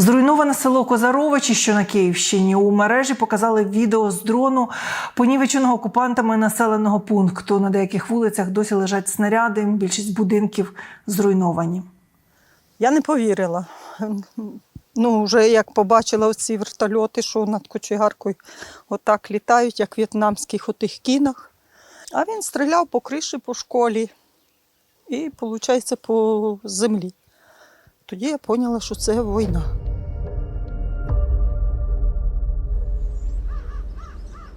Зруйноване село Козаровичі, що на Київщині, у мережі показали відео з дрону понівеченого окупантами населеного пункту. На деяких вулицях досі лежать снаряди. Більшість будинків зруйновані. Я не повірила. Ну, вже як побачила оці вертольоти, що над кочегаркою отак літають, як в в'єтнамських отих кінах. А він стріляв по криші, по школі і, виходить, по землі. Тоді я поняла, що це війна.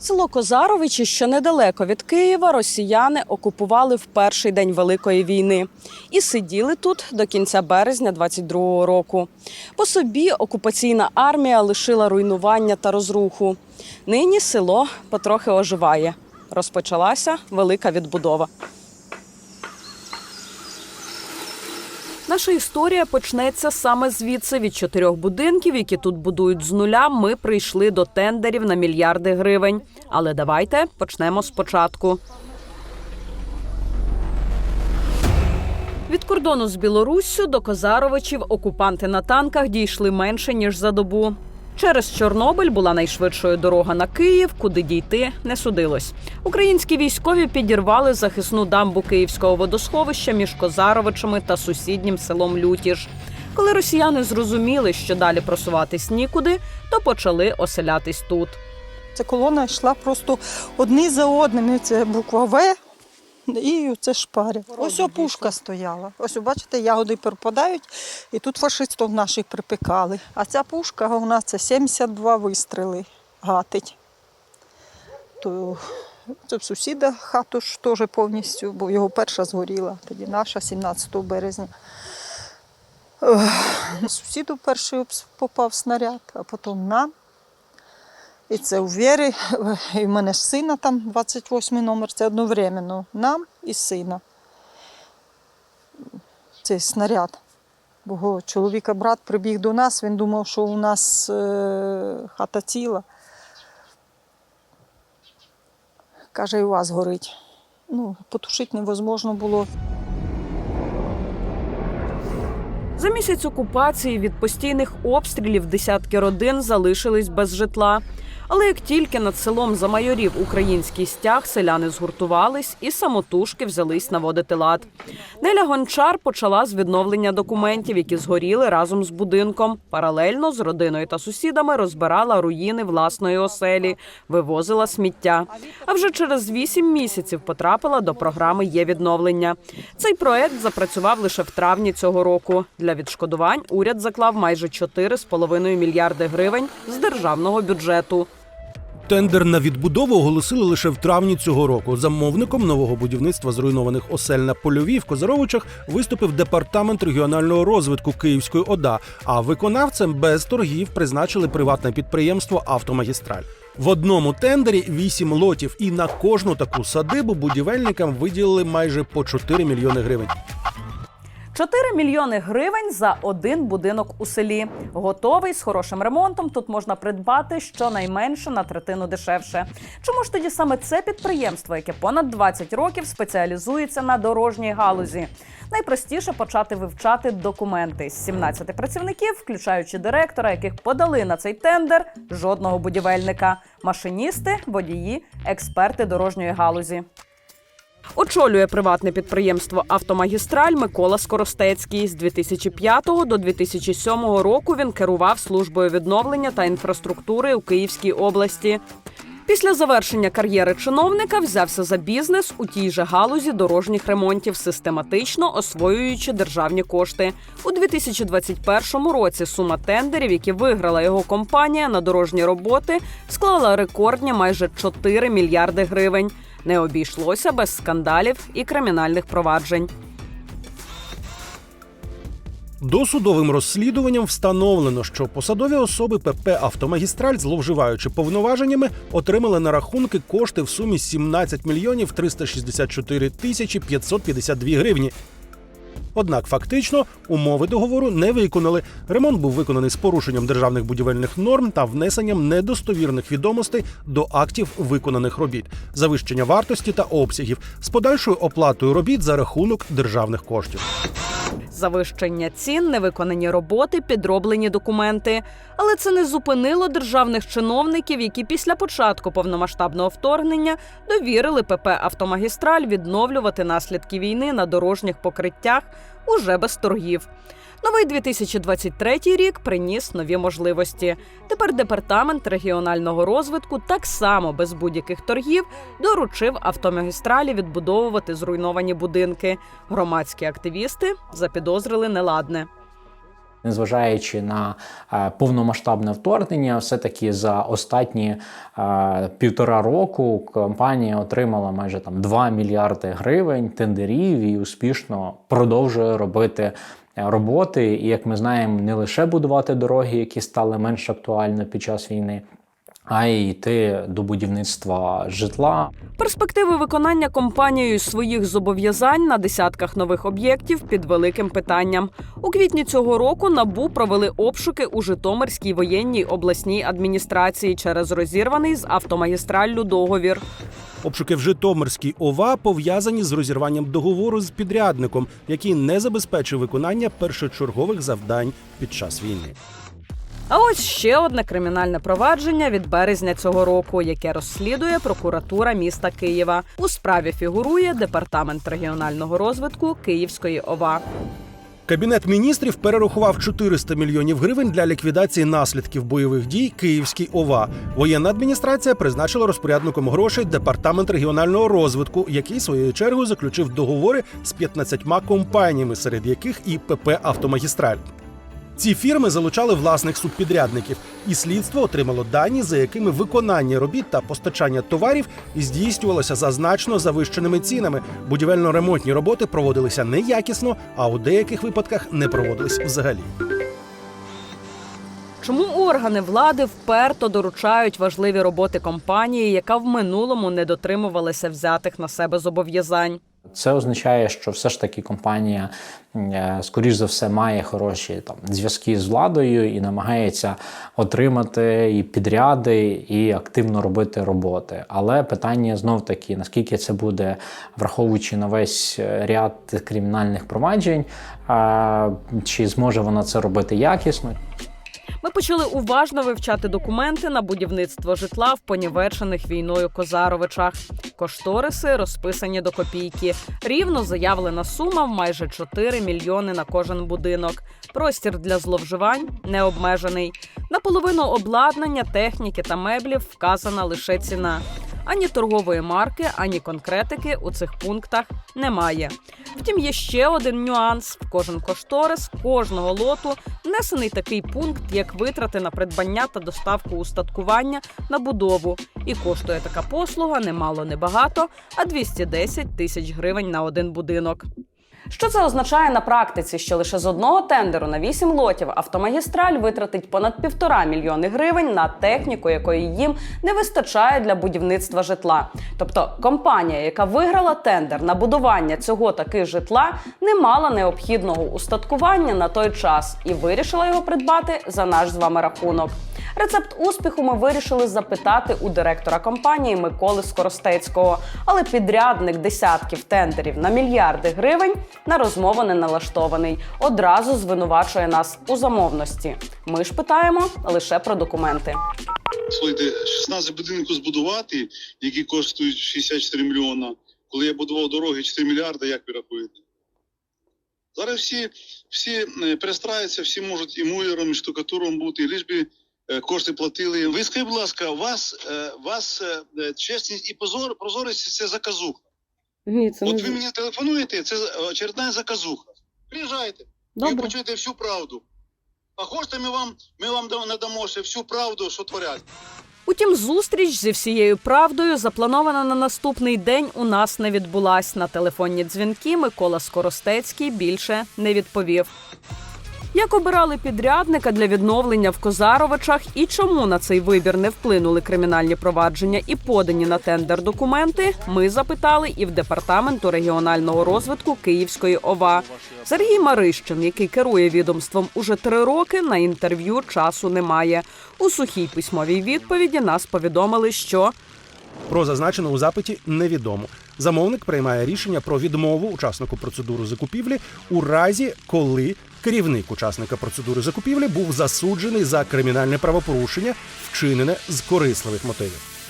Село Козаровичі, що недалеко від Києва, росіяни окупували в перший день Великої війни і сиділи тут до кінця березня 22-го року. По собі окупаційна армія лишила руйнування та розруху. Нині село потрохи оживає. Розпочалася велика відбудова. Наша історія почнеться саме звідси від чотирьох будинків, які тут будують з нуля. Ми прийшли до тендерів на мільярди гривень. Але давайте почнемо спочатку. Від кордону з Білоруссю до Козаровичів окупанти на танках дійшли менше ніж за добу. Через Чорнобиль була найшвидшою дорога на Київ, куди дійти не судилось. Українські військові підірвали захисну дамбу Київського водосховища між Козаровичами та сусіднім селом Лютіж. Коли росіяни зрозуміли, що далі просуватись нікуди, то почали оселятись тут. Ця колона йшла просто одні за одними. Це буква В і це шпаря. Ось опушка стояла. Ось, бачите, ягоди перепадають, і тут фашистів наших припекали. А ця пушка у нас це 72 вистріли гатить. То це в сусіда хату ж теж повністю, бо його перша згоріла, тоді наша 17 березня. Сусіду перший попав снаряд, а потім нам. І це у Вєри, і в мене сина там 28 номер, це одновременно нам і сина. Цей снаряд. Бо чоловіка брат прибіг до нас, він думав, що у нас е, хата ціла. Каже, і у вас горить. Ну, потушити невозможно було. За місяць окупації від постійних обстрілів десятки родин залишились без житла. Але як тільки над селом замайорів український стяг, селяни згуртувались і самотужки взялись наводити лад. Неля Гончар почала з відновлення документів, які згоріли разом з будинком. Паралельно з родиною та сусідами розбирала руїни власної оселі, вивозила сміття. А вже через вісім місяців потрапила до програми Є відновлення. Цей проект запрацював лише в травні цього року. Для відшкодувань уряд заклав майже 4,5 мільярди гривень з державного бюджету. Тендер на відбудову оголосили лише в травні цього року. Замовником нового будівництва зруйнованих осель на польові в Козаровичах виступив департамент регіонального розвитку Київської ОДА. А виконавцем без торгів призначили приватне підприємство Автомагістраль. В одному тендері вісім лотів, і на кожну таку садибу будівельникам виділили майже по 4 мільйони гривень. 4 мільйони гривень за один будинок у селі. Готовий з хорошим ремонтом. Тут можна придбати щонайменше на третину дешевше. Чому ж тоді саме це підприємство, яке понад 20 років спеціалізується на дорожній галузі? Найпростіше почати вивчати документи з 17 працівників, включаючи директора, яких подали на цей тендер жодного будівельника, машиністи, водії, експерти дорожньої галузі. Очолює приватне підприємство Автомагістраль Микола Скоростецький. З 2005 до 2007 року він керував службою відновлення та інфраструктури у Київській області. Після завершення кар'єри чиновника взявся за бізнес у тій же галузі дорожніх ремонтів, систематично освоюючи державні кошти. У 2021 році сума тендерів, які виграла його компанія на дорожні роботи, склала рекордні майже 4 мільярди гривень. Не обійшлося без скандалів і кримінальних проваджень. Досудовим розслідуванням встановлено, що посадові особи ПП Автомагістраль, зловживаючи повноваженнями, отримали на рахунки кошти в сумі 17 мільйонів 364 тисячі 552 гривні. Однак фактично умови договору не виконали. Ремонт був виконаний з порушенням державних будівельних норм та внесенням недостовірних відомостей до актів виконаних робіт, завищення вартості та обсягів з подальшою оплатою робіт за рахунок державних коштів. Завищення цін, невиконані роботи, підроблені документи. Але це не зупинило державних чиновників, які після початку повномасштабного вторгнення довірили ПП Автомагістраль відновлювати наслідки війни на дорожніх покриттях уже без торгів. Новий 2023 рік приніс нові можливості. Тепер департамент регіонального розвитку так само без будь-яких торгів доручив автомагістралі відбудовувати зруйновані будинки. Громадські активісти запідозрили неладне. Незважаючи на е, повномасштабне вторгнення, все-таки за останні е, півтора року компанія отримала майже там 2 мільярди гривень тендерів і успішно продовжує робити роботи. І як ми знаємо, не лише будувати дороги, які стали менш актуальні під час війни, а й йти до будівництва житла. Перспективи виконання компанією своїх зобов'язань на десятках нових об'єктів під великим питанням. У квітні цього року набу провели обшуки у Житомирській воєнній обласній адміністрації через розірваний з автомагістраллю договір. Обшуки в Житомирській ОВА пов'язані з розірванням договору з підрядником, який не забезпечив виконання першочергових завдань під час війни. А ось ще одне кримінальне провадження від березня цього року, яке розслідує прокуратура міста Києва. У справі фігурує департамент регіонального розвитку Київської ОВА. Кабінет міністрів перерахував 400 мільйонів гривень для ліквідації наслідків бойових дій Київській ОВА. Воєнна адміністрація призначила розпорядником грошей департамент регіонального розвитку, який своєю чергою заключив договори з 15 компаніями, серед яких і ПП Автомагістраль. Ці фірми залучали власних субпідрядників, і слідство отримало дані, за якими виконання робіт та постачання товарів здійснювалося за значно завищеними цінами. Будівельно-ремонтні роботи проводилися неякісно, а у деяких випадках не проводились взагалі. Чому органи влади вперто доручають важливі роботи компанії, яка в минулому не дотримувалася взятих на себе зобов'язань? Це означає, що все ж таки компанія, е, скоріш за все, має хороші там зв'язки з владою і намагається отримати і підряди, і активно робити роботи. Але питання знов таки, наскільки це буде, враховуючи на весь е, ряд кримінальних проваджень, чи зможе вона це робити якісно? Ми почали уважно вивчати документи на будівництво житла в понівечених війною Козаровичах. Кошториси розписані до копійки. Рівно заявлена сума в майже 4 мільйони на кожен будинок. Простір для зловживань не обмежений. На половину обладнання, техніки та меблів вказана лише ціна. Ані торгової марки, ані конкретики у цих пунктах немає. Втім, є ще один нюанс: в кожен кошторис кожного лоту внесений такий пункт, як витрати на придбання та доставку устаткування на будову. І коштує така послуга немало небагато, а 210 тисяч гривень на один будинок. Що це означає на практиці? Що лише з одного тендеру на 8 лотів автомагістраль витратить понад півтора мільйони гривень на техніку, якої їм не вистачає для будівництва житла. Тобто компанія, яка виграла тендер на будування цього таки житла, не мала необхідного устаткування на той час і вирішила його придбати за наш з вами рахунок. Рецепт успіху ми вирішили запитати у директора компанії Миколи Скоростецького, але підрядник десятків тендерів на мільярди гривень на розмову не налаштований. Одразу звинувачує нас у замовності. Ми ж питаємо лише про документи. Слухайте, 16 будинків збудувати, які коштують 64 мільйона. Коли я будував дороги 4 мільярди, як ви рахуєте? Зараз всі, всі е, перестраються, всі можуть і мулером, і штукатуром бути, лиш би кошти платили. Ви скажіть, будь ласка, вас, е, вас е, е, чесність і позор, прозорість це заказуха. Ні, це От ви мені телефонуєте, це очередна заказуха. Приїжджайте, Добре. почуєте всю правду. А хочете, ми вам, ми вам да- надамо ще всю правду, що творять. Утім, зустріч зі всією правдою, запланована на наступний день, у нас не відбулась. На телефонні дзвінки Микола Скоростецький більше не відповів. Як обирали підрядника для відновлення в Козаровичах і чому на цей вибір не вплинули кримінальні провадження і подані на тендер документи, ми запитали і в департаменту регіонального розвитку Київської ОВА. Сергій Марищин, який керує відомством уже три роки, на інтерв'ю часу немає. У сухій письмовій відповіді нас повідомили, що Про зазначене у запиті невідомо. Замовник приймає рішення про відмову учаснику процедури закупівлі у разі, коли керівник учасника процедури закупівлі був засуджений за кримінальне правопорушення, вчинене з корисливих мотивів.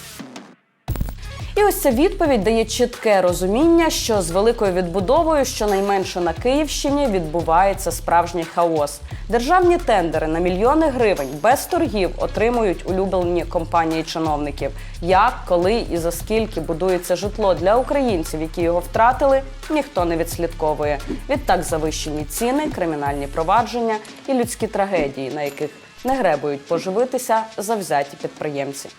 І ось ця відповідь дає чітке розуміння, що з великою відбудовою, щонайменше на Київщині, відбувається справжній хаос. Державні тендери на мільйони гривень без торгів отримують улюблені компанії чиновників. Як, коли і за скільки будується житло для українців, які його втратили, ніхто не відслідковує. Відтак завищені ціни, кримінальні провадження і людські трагедії, на яких не гребують поживитися завзяті підприємці.